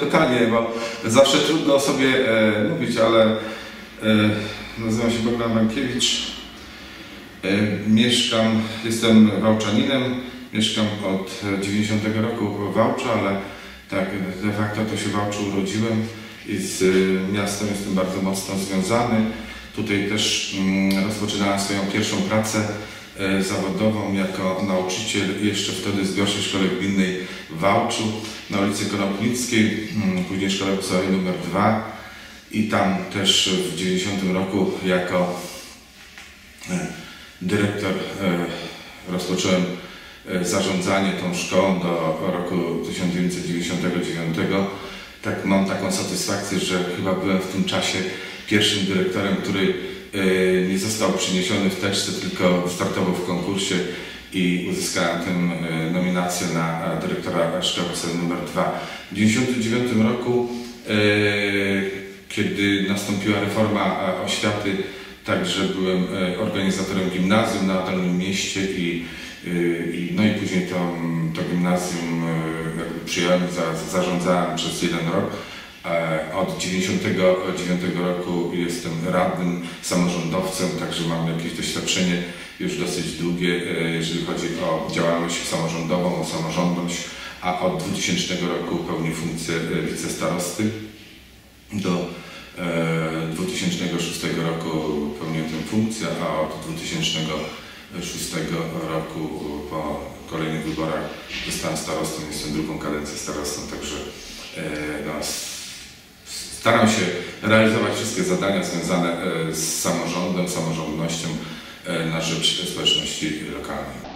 pytanie, bo zawsze trudno sobie e, mówić, ale e, nazywam się Bogdan Mankiewicz. E, mieszkam, jestem Wałczaninem, mieszkam od 90 roku w Wałczu, ale tak de facto to się w Wałczu urodziłem i z e, miastem jestem bardzo mocno związany. Tutaj też mm, rozpoczynałem swoją pierwszą pracę zawodową jako nauczyciel jeszcze wtedy z pierwszej szkoły gminnej w Wałczu na ulicy Konopnickiej, mm, później szkole podstawowej nr 2 i tam też w 90 roku jako e, dyrektor e, rozpocząłem e, zarządzanie tą szkołą do roku 1999. Tak, mam taką satysfakcję, że chyba byłem w tym czasie pierwszym dyrektorem, który e, nie został przyniesiony w teczce, tylko wystartował w konkursie i uzyskałem e, nominację na dyrektora szkoły nr 2. W 1999 roku, e, kiedy nastąpiła reforma oświaty, także byłem e, organizatorem gimnazjum na Dolnym Mieście i, i, no i później to, to gimnazjum jakby przyjąłem, za, zarządzałem przez jeden rok. E, Od 1999 roku jestem radnym, samorządowcem, także mam jakieś doświadczenie już dosyć długie, e, jeżeli chodzi o działalność samorządową, o samorządność, a od 2000 roku pełnię funkcję e, wicestarosty. Do e, 2006 roku pełnię tę funkcję, a od 2006 roku po kolejnych wyborach zostałem starostą, jestem drugą kadencję starostą, także e, no, s- staram się realizować wszystkie zadania związane e, z samorządem, samorządnością e, na rzecz społeczności lokalnej.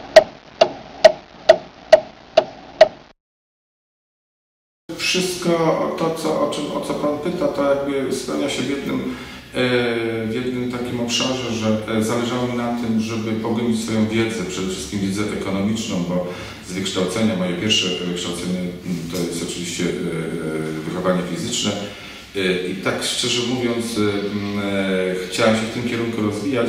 Wszystko to, co, o, czym, o co Pan pyta, to jakby spełnia się w jednym, e, w jednym takim obszarze, że zależało mi na tym, żeby pogłębić swoją wiedzę, przede wszystkim wiedzę ekonomiczną, bo z wykształcenia, moje pierwsze wykształcenie m, to jest oczywiście wychowanie fizyczne i tak szczerze mówiąc e, m, e, chciałem się w tym kierunku rozwijać.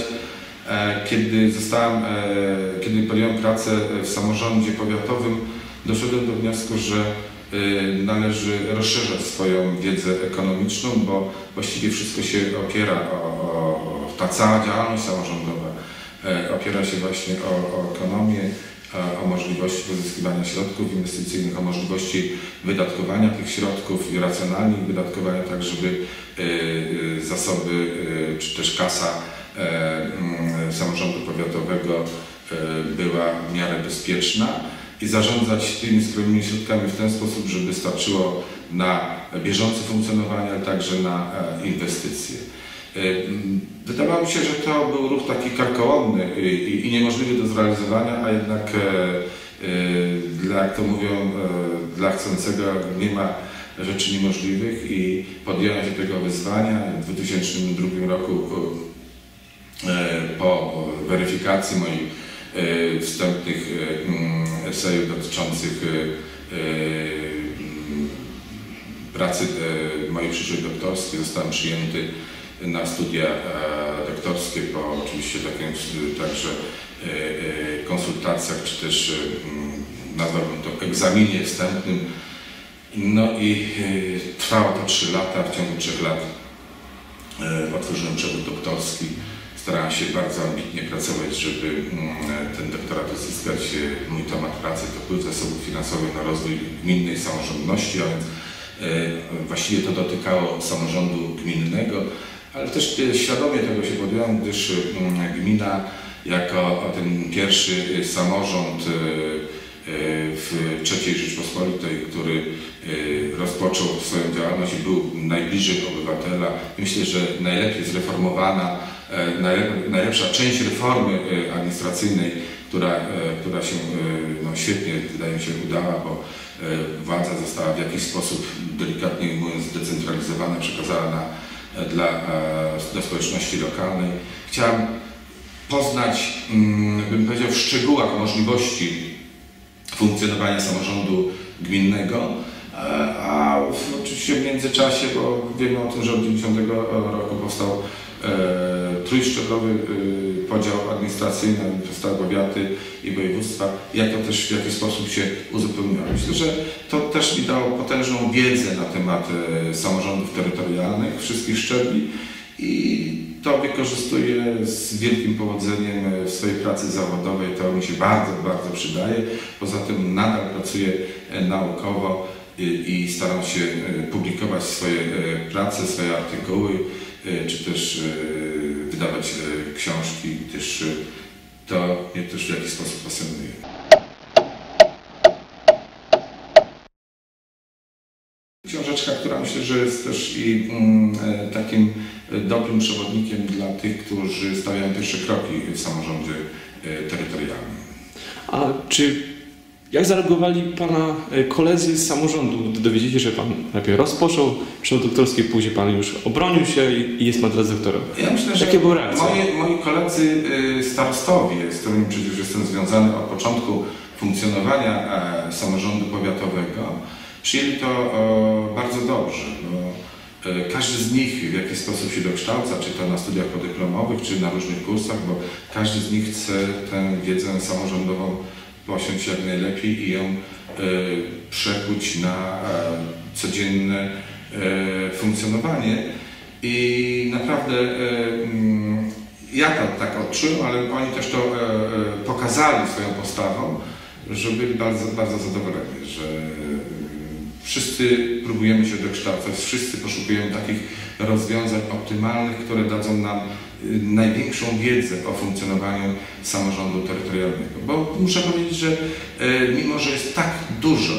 E, Kiedy zostałem, e, kiedy podjąłem pracę w samorządzie powiatowym, doszedłem do wniosku, że e, należy rozszerzać swoją wiedzę ekonomiczną, bo właściwie wszystko się opiera o, o ta cała działalność samorządowa e, opiera się właśnie o, o ekonomię, e, o możliwości pozyskiwania środków inwestycyjnych, o możliwości wydatkowania tych środków i racjonalnie wydatkowania, tak żeby e, e, zasoby e, czy też kasa samorządu powiatowego była w miarę bezpieczna i zarządzać tymi skromnymi środkami w ten sposób, żeby starczyło na bieżące funkcjonowanie, ale także na inwestycje. E, Wydawało mi się, że to był ruch taki karkołomny i, i, niemożliwy do zrealizowania, a jednak e, e, dla, jak to mówią, dla chcącego nie ma rzeczy niemożliwych i podjąłem się tego wyzwania. W 2002 roku po weryfikacji moich wstępnych mm, esejów dotyczących pracy mojej przyszłej doktorskiej zostałem przyjęty na studia e, doktorskie po oczywiście takim, także e, e, konsultacjach, czy też mm, nazwałbym to egzaminie wstępnym. No i trwało to 3 lata, w ciągu 3 lat otworzyłem przewód doktorski. Starałem się bardzo ambitnie pracować, żeby mm, ten doktorat uzyskać. Mój temat pracy to wpływ zasobów finansowych na rozwój gminnej samorządności, a więc właściwie to dotykało samorządu gminnego, ale też e, świadomie tego się podjąłem, gdyż mm, gmina jako ten pierwszy e, samorząd e, e, w III Rzeczpospolitej, który e, rozpoczął swoją działalność i był najbliżej obywatela. Myślę, że najlepiej zreformowana, e, najlep- najlepsza część reformy e, administracyjnej, która, e, która się e, no, świetnie, wydaje mi się, udała, bo e, władza została w jakiś sposób, delikatnie mówiąc, zdecentralizowana, przekazana na, e, dla, e, dla społeczności lokalnej. Chciałem poznać, mm, bym powiedział, w szczegółach możliwości funkcjonowania samorządu gminnego, e, a oczywiście w międzyczasie, bo wiemy o tym, że od 90 roku powstał e, trójszczeblowy e, podział administracyjny, powstały powiaty i województwa, jak to też w jaki sposób się uzupełniało. Myślę, że to też mi dało potężną wiedzę na temat samorządów terytorialnych wszystkich szczebli i to wykorzystuję z wielkim powodzeniem w swojej pracy zawodowej. To mi się bardzo, bardzo przydaje. Poza tym nadal pracuję naukowo i staram się publikować swoje prace, swoje artykuły, czy też wydawać książki, gdyż to mnie też w jakiś sposób pasjonuje. Książeczka, która myślę, że jest też i mm, takim dobrym przewodnikiem dla tych, którzy stawiają pierwsze kroki w samorządzie terytorialnym. A czy jak zareagowali Pana koledzy z samorządu, gdy dowiedzieli się, że Pan najpierw rozpoczął szkołę doktorskie, później Pan już obronił się i jest Pan teraz doktorem? Ja myślę, że Jakie były reakcje? moi, moi koledzy starostowie, z którymi przecież jestem związany od początku funkcjonowania samorządu powiatowego, przyjęli to bardzo dobrze. Bo każdy z nich w jakiś sposób się dokształca, czy to na studiach podyplomowych, czy na różnych kursach, bo każdy z nich chce tę wiedzę samorządową posiąść jak najlepiej i ją przekuć na codzienne funkcjonowanie. I naprawdę mm, ja to tak odczułem, ale oni też to pokazali swoją postawą, że byli bardzo, bardzo zadowoleni, że wszyscy próbujemy się dokształcać, wszyscy poszukujemy takich rozwiązań optymalnych, które dadzą nam największą wiedzę o funkcjonowaniu samorządu terytorialnego. Bo muszę powiedzieć, że mimo, że jest tak dużo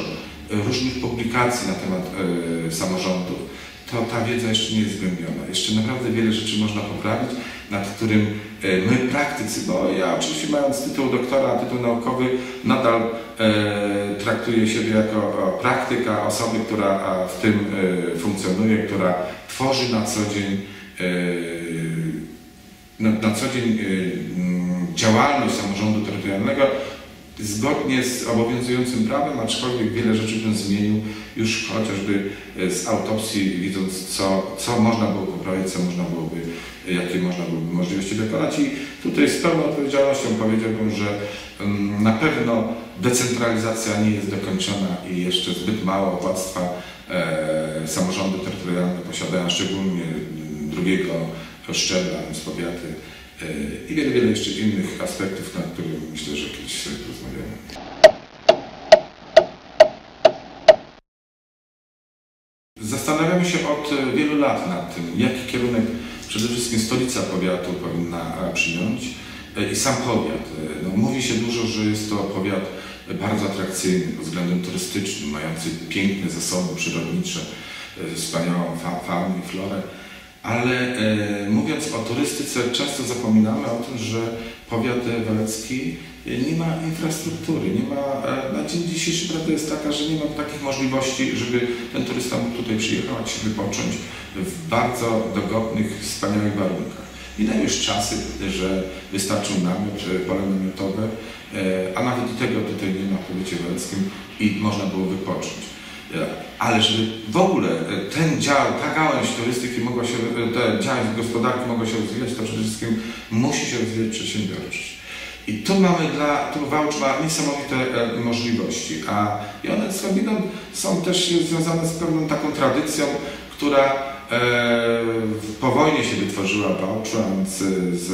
różnych publikacji na temat samorządów, to ta wiedza jeszcze nie jest zgłębiona. Jeszcze naprawdę wiele rzeczy można poprawić, nad którym my praktycy, bo ja oczywiście mając tytuł doktora, tytuł naukowy, nadal e, traktuję siebie jako praktyka, osoby, która w tym e, funkcjonuje, która tworzy na co dzień na, co dzień działalność samorządu terytorialnego zgodnie z obowiązującym prawem, aczkolwiek wiele rzeczy bym zmienił już chociażby z autopsji, widząc co, co można było poprawić, co można byłoby, jakie można byłoby możliwości dokonać i tutaj z pełną odpowiedzialnością powiedziałbym, że na pewno decentralizacja nie jest dokończona i jeszcze zbyt mało władztwa e, samorządy terytorialne posiadają, szczególnie drugiego szczebla, z powiaty, i wiele, wiele jeszcze innych aspektów, na których myślę, że kiedyś sobie porozmawiamy. Zastanawiamy się od wielu lat nad tym, jaki kierunek przede wszystkim stolica powiatu powinna przyjąć i sam powiat. No, mówi się dużo, że jest to powiat bardzo atrakcyjny pod względem turystycznym, mający piękne zasoby przyrodnicze, wspaniałą fa faunę i florę ale e, mówiąc o turystyce, często zapominamy o tym, że powiat walecki nie ma infrastruktury, nie ma, e, na dzień dzisiejszy prawda jest taka, że nie ma takich możliwości, żeby ten turysta mógł tutaj przyjechać, wypocząć w bardzo dogodnych, wspaniałych warunkach. Minęły już czasy, że wystarczył namiot, pole namiotowe, e, a nawet i tego tutaj nie ma w powiecie waleckim i można było wypocząć. Ale żeby w ogóle ten dział, ta gałęź turystyki mogła się, ta działalność gospodarki mogła się rozwijać, to przede wszystkim musi się rozwijać przedsiębiorczość. I tu mamy dla, tu Wałcz ma niesamowite możliwości, a i one są też związane z pewną taką tradycją, która e, po wojnie się wytworzyła w Wałczu, a więc z,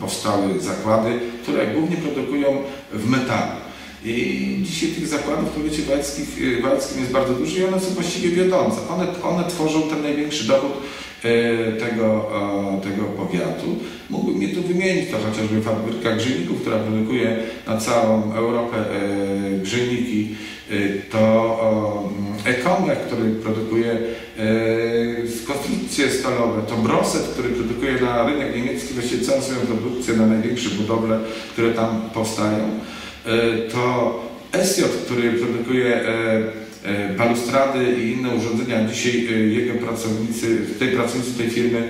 powstały zakłady, które głównie produkują w metalu. I dzisiaj tych zakładów w powiecie wałeckim jest bardzo dużo i one są właściwie wiodące. One, one tworzą ten największy dochód tego, tego powiatu. Mógłbym je tu wymienić, to chociażby fabryka grzejników, która produkuje na całą Europę grzejniki, to Ekomek, który produkuje konstrukcje stalowe, to Broset, który produkuje na rynek niemiecki właściwie całą swoją produkcję na największe budowle, które tam powstają. To SJ, który produkuje balustrady i inne urządzenia. Dzisiaj jego pracownicy, tej pracownicy tej firmy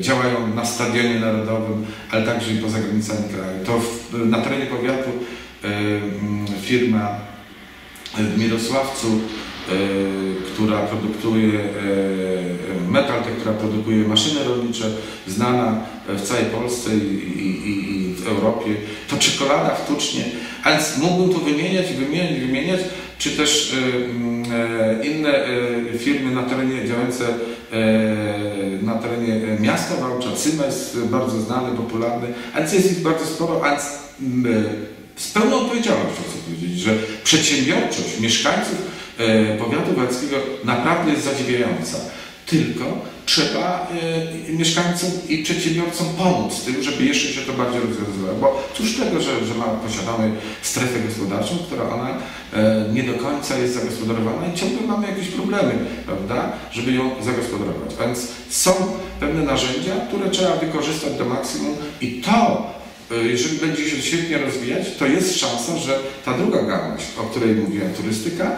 działają na Stadionie Narodowym, ale także i poza granicami kraju. To na terenie powiatu firma w Mirosławcu która produkuje Metaltech, która produkuje maszyny rolnicze, znana w całej Polsce i, i, i w Europie. To czekolada w Tucznie, a więc mógłbym tu wymieniać, wymieniać, wymieniać, czy też inne firmy na terenie działające na terenie miasta Wałcza, Cymes, bardzo znany, popularny, a więc jest ich bardzo sporo, a więc z pełną odpowiedzialnością chcę powiedzieć, że przedsiębiorczość mieszkańców e, powiatu wałeckiego naprawdę jest zadziwiająca. Tylko trzeba e, mieszkańcom i przedsiębiorcom pomóc tym, żeby jeszcze się to bardziej rozwiązywało. Bo cóż tego, że, że ma, posiadamy strefę gospodarczą, która ona e, nie do końca jest zagospodarowana i ciągle mamy jakieś problemy, prawda, żeby ją zagospodarować. A więc są pewne narzędzia, które trzeba wykorzystać do maksimum i to E, jeżeli będzie się świetnie rozwijać, to jest szansa, że ta druga gałąź, o której mówiłem, turystyka,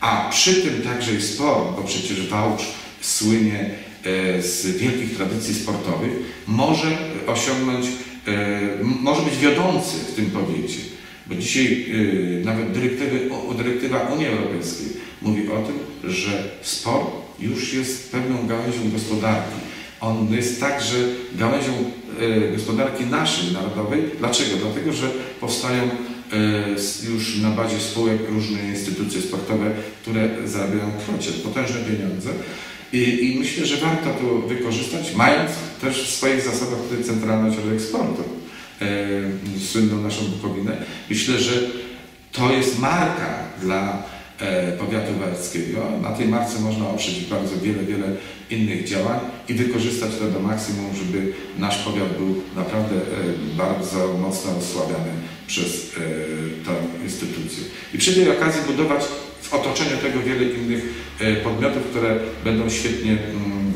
a przy tym także i sport, bo przecież Wałcz słynie e, z wielkich tradycji sportowych, może osiągnąć, e, może być wiodący w tym powiecie. Bo dzisiaj nawet dyrektywa Unii Europejskiej mówi o tym, że sport już jest pewną gałęzią gospodarki. On jest także gałęzią e, gospodarki naszej, narodowej. Dlaczego? Dlatego, że powstają e, już na bazie spółek różne instytucje sportowe, które zarabiają krocie, potężne pieniądze. I, I, myślę, że warto to wykorzystać, mając też w swoich zasobach tutaj Centralny Ośrodek Sportu, e, słynną naszą Bukowinę. Myślę, że to jest marka dla E, powiatu wałeckiego. Na tej marce można oprzeć bardzo wiele, wiele innych działań i wykorzystać to do maksimum, żeby nasz powiat był naprawdę e, bardzo mocno osłabiany przez e, tę instytucję. I przy tej okazji budować w otoczeniu tego wiele innych podmiotów, które będą świetnie mm,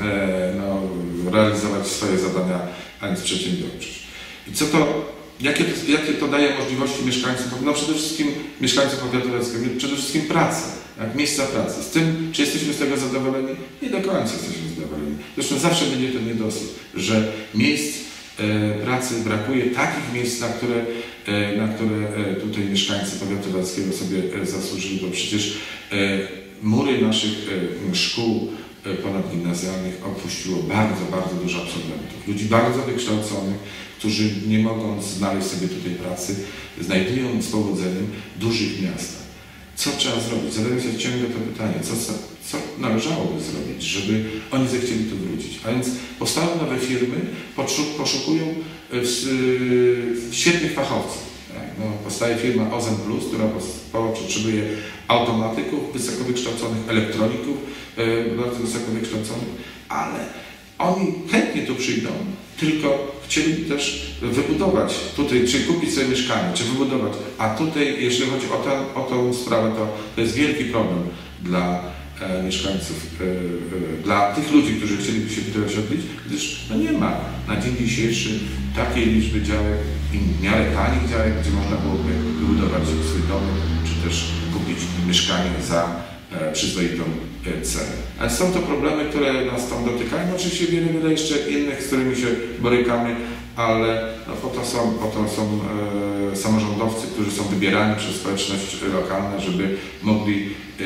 no, realizować swoje zadania, a więc przedsiębiorczość. I co to Jakie to, jakie to daje możliwości mieszkańcom? No przede wszystkim mieszkańcom powiatu przede wszystkim pracę, jak miejsca pracy. Z tym, czy jesteśmy z tego zadowoleni? Nie do końca jesteśmy zadowoleni. Zresztą zawsze będzie ten niedosyt, że miejsc e, pracy brakuje, takich miejsc, na które, e, na które e, tutaj mieszkańcy powiatu wałeckiego sobie e, zasłużyli, bo przecież e, mury naszych e, szkół ponadgimnazjalnych opuściło bardzo, bardzo dużo absolwentów. Ludzi bardzo wykształconych, którzy nie mogą znaleźć sobie tutaj pracy, znajdują z powodzeniem dużych miastach. Co trzeba zrobić? Zadaję sobie ciągle to pytanie, co, co należałoby zrobić, żeby oni zechcieli tu wrócić. A więc powstały nowe firmy, poszukują w, w świetnych fachowców. Tak? No, powstaje firma Ozem Plus, która potrzebuje automatyków wysoko wykształconych, elektroników e, bardzo wysoko wykształconych, ale oni chętnie tu przyjdą, tylko chcieliby też wybudować tutaj, czy kupić sobie mieszkanie, czy wybudować. A tutaj, jeśli chodzi o, ten, o tą sprawę, to, to jest wielki problem dla e, mieszkańców, e, dla tych ludzi, którzy chcieliby się tutaj osiedlić, gdyż no nie ma na dzień dzisiejszy takiej liczby działek i w miarę tanich działek, gdzie można byłoby wybudować swój dom, czy też kupić mieszkanie za przyzwoitą e, cenę. Ale są to problemy, które nas tam dotykają. Oczywiście wiele, wiele jeszcze innych, z którymi się borykamy, ale no, po to są, po to są e, samorządowcy, którzy są wybierani przez społeczność lokalną, żeby mogli e,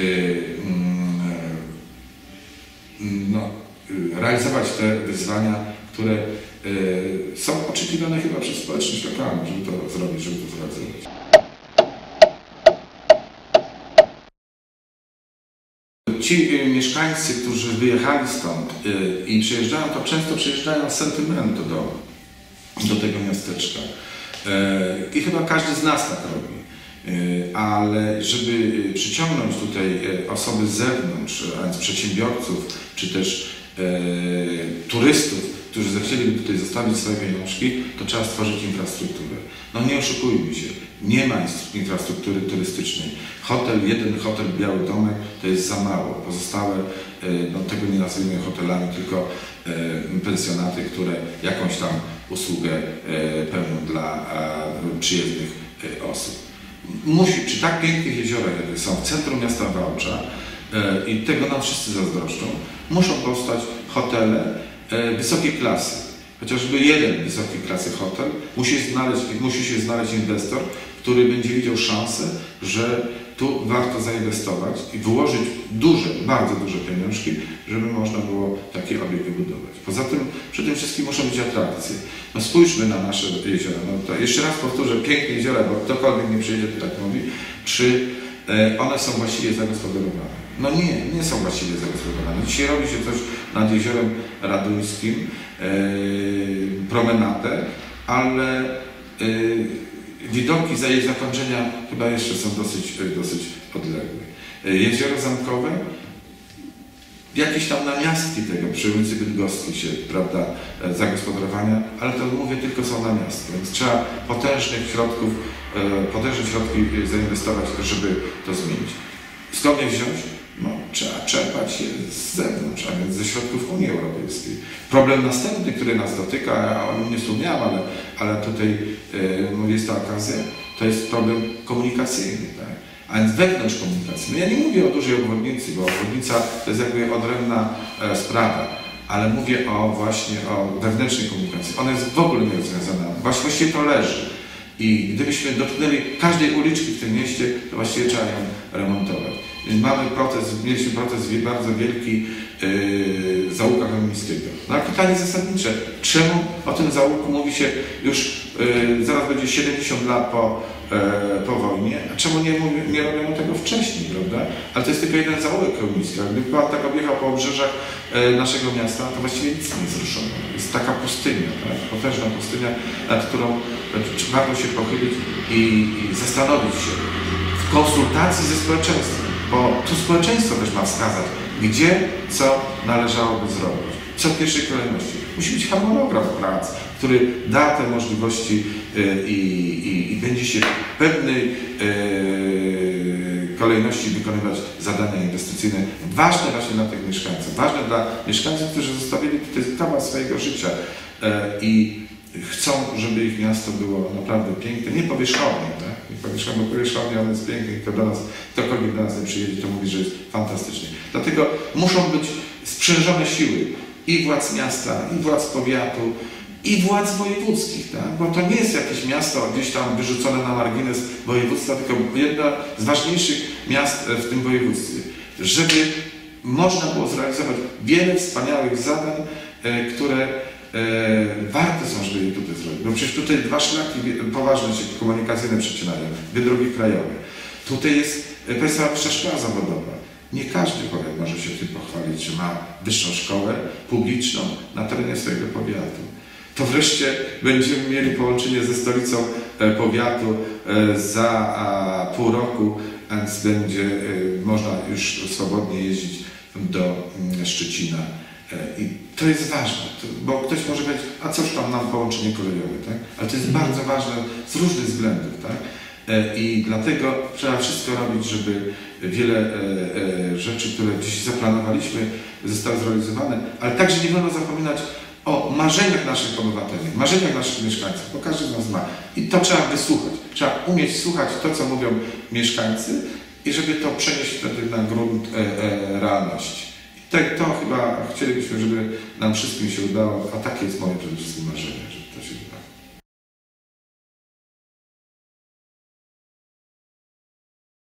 mm, e, no, realizować te wyzwania, które e, są oczekiwane chyba przez społeczność lokalną, żeby to zrobić, żeby to zrealizować. Ci y, mieszkańcy, którzy wyjechali stąd y, i przyjeżdżają, to często przyjeżdżają z sentymentu do, do tego miasteczka. Y, I chyba każdy z nas tak robi. Ale żeby przyciągnąć tutaj osoby z zewnątrz, a więc przedsiębiorców, czy też turystów, którzy zechcieliby tutaj zostawić swoje pieniążki, to trzeba stworzyć infrastrukturę. No nie oszukujmy się, nie ma infrastruktury turystycznej. Hotel, jeden hotel Biały Domek to jest za mało. Pozostałe, e, no tego nie nazwijmy hotelami, tylko e, pensjonaty, które jakąś tam usługę e, pełnią dla przyjezdnych osób. Musi, przy tak pięknych jeziorach, jakie są w centrum miasta Wałcza, i tego nam wszyscy zazdroszczą, muszą powstać hotele wysokiej klasy. Chociażby jeden wysokiej klasy hotel, musi, znaleźć, musi się znaleźć inwestor, który będzie widział szansę, że tu warto zainwestować i wyłożyć duże, bardzo duże pieniążki, żeby można było taki obiekt wybudować. Poza tym przede wszystkim muszą być atrakcje. No spójrzmy na nasze jeziora. No to jeszcze raz powtórzę, piękne jeziora, bo ktokolwiek nie przyjedzie, to tak mówi, czy e, one są właściwie zagospodarowane. No nie, nie są właściwie zagospodarowane. Dzisiaj robi się coś nad jeziorem raduńskim, e, promenadę, ale e, widoki za jej zakończenia chyba jeszcze są dosyć, e, dosyć odległe. Jezioro Zamkowe, jakieś tam namiastki tego przy ulicy Bydgoskiej się, prawda, zagospodarowania, ale to mówię tylko są namiastki, więc trzeba potężnych środków, potężne środki zainwestować, żeby to zmienić. Skąd je wziąć? No, trzeba czerpać je z zewnątrz, a więc ze środków Unii Europejskiej. Problem następny, który nas dotyka, ja o nim nie wspomniałem, ale, ale tutaj e, jest to okazja, to jest problem komunikacyjny. Tak? A więc wewnątrz komunikacji. No ja nie mówię o dużej obwodnicy, bo obwodnica to jest jakby odrębna e, sprawa, ale mówię o właśnie o wewnętrznej komunikacji. Ona jest w ogóle nierozwiązana. Właściwie to leży. I gdybyśmy dotknęli każdej uliczki w tym mieście, to właściwie trzeba ją remontować. Mamy proces, mieliśmy proces bardzo wielki yy, załuka Chełmińskiego. No a pytanie zasadnicze, czemu o tym załuku mówi się już yy, zaraz będzie 70 lat po, e, po wojnie, a czemu nie, nie robiono tego wcześniej, prawda? Ale to jest tylko jeden zaułek Chełmiński. A Gdyby Pan tak objechał po obrzeżach e, naszego miasta, to właściwie nic nie zruszono. Jest taka pustynia, tak? potężna pustynia, nad którą warto się pochylić i, i zastanowić się w konsultacji ze społeczeństwem, bo tu społeczeństwo też ma wskazać, gdzie co należałoby zrobić. Co w pierwszej kolejności? Musi być harmonogram prac, który da te możliwości y, i, i, i będzie się w pewnej y, kolejności wykonywać zadania inwestycyjne ważne właśnie dla tych mieszkańców, ważne dla mieszkańców, którzy zostawili tutaj kawał swojego życia y, i chcą, żeby ich miasto było naprawdę piękne, nie tak? Nie powierzchownie, bo powierzchownie ono jest piękne i kto do nas, ktokolwiek do nas nie przyjedzie, to mówi, że jest fantastycznie. Dlatego muszą być sprzężone siły i władz miasta, i władz powiatu, i władz wojewódzkich, tak? bo to nie jest jakieś miasto gdzieś tam wyrzucone na margines województwa, tylko jedno z ważniejszych miast w tym województwie, żeby można było zrealizować wiele wspaniałych zadań, e, które warte są, żeby je tutaj zrobić. Bo przecież tutaj dwa szlaki wie- poważne się komunikacyjne przecinają, dwie drogi krajowe. Tutaj jest e, Państwa Wyższa Szkoła Zawodowa. Nie każdy powiat może się tym pochwalić, że ma wyższą szkołę publiczną na terenie swojego powiatu. To wreszcie będziemy mieli połączenie ze stolicą e, powiatu e, za pół roku, więc będzie e, można już swobodnie jeździć do mm, Szczecina. E, I to jest ważne, bo ktoś może powiedzieć, a cóż tam nam połączenie kolejowe, tak? Ale to jest bardzo ważne z różnych względów, tak? E, I dlatego trzeba wszystko robić, żeby wiele e, rzeczy, które dziś zaplanowaliśmy, zostały zrealizowane, ale także nie wolno zapominać o marzeniach naszych obywateli, marzeniach naszych mieszkańców, bo każdy z nas ma. I to trzeba wysłuchać. Trzeba umieć słuchać to, co mówią mieszkańcy i żeby to przenieść wtedy na grunt realności. Tak, to chyba chcielibyśmy, żeby nam wszystkim się udało, a takie jest moje przede wszystkim marzenie, żeby to się udało.